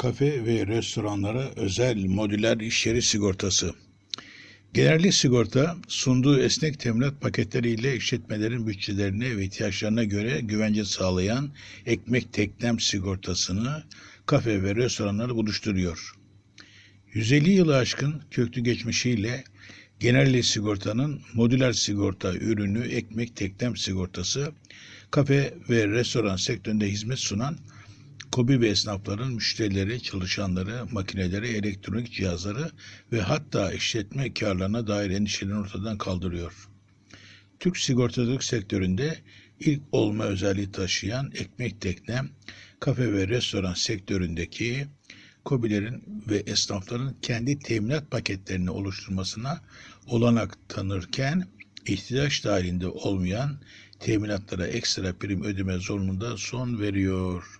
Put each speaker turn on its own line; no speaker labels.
kafe ve restoranlara özel modüler iş yeri sigortası. Genellik sigorta sunduğu esnek teminat paketleriyle işletmelerin bütçelerine ve ihtiyaçlarına göre güvence sağlayan ekmek teklem sigortasını kafe ve restoranları buluşturuyor. 150 yılı aşkın köklü geçmişiyle genellik sigortanın modüler sigorta ürünü ekmek teklem sigortası kafe ve restoran sektöründe hizmet sunan Kobi ve esnafların müşterileri, çalışanları, makineleri, elektronik cihazları ve hatta işletme karlarına dair endişelerini ortadan kaldırıyor. Türk sigortacılık sektöründe ilk olma özelliği taşıyan ekmek tekne, kafe ve restoran sektöründeki KOBİ'lerin ve esnafların kendi teminat paketlerini oluşturmasına olanak tanırken ihtiyaç dahilinde olmayan teminatlara ekstra prim ödeme zorunluluğuna son veriyor.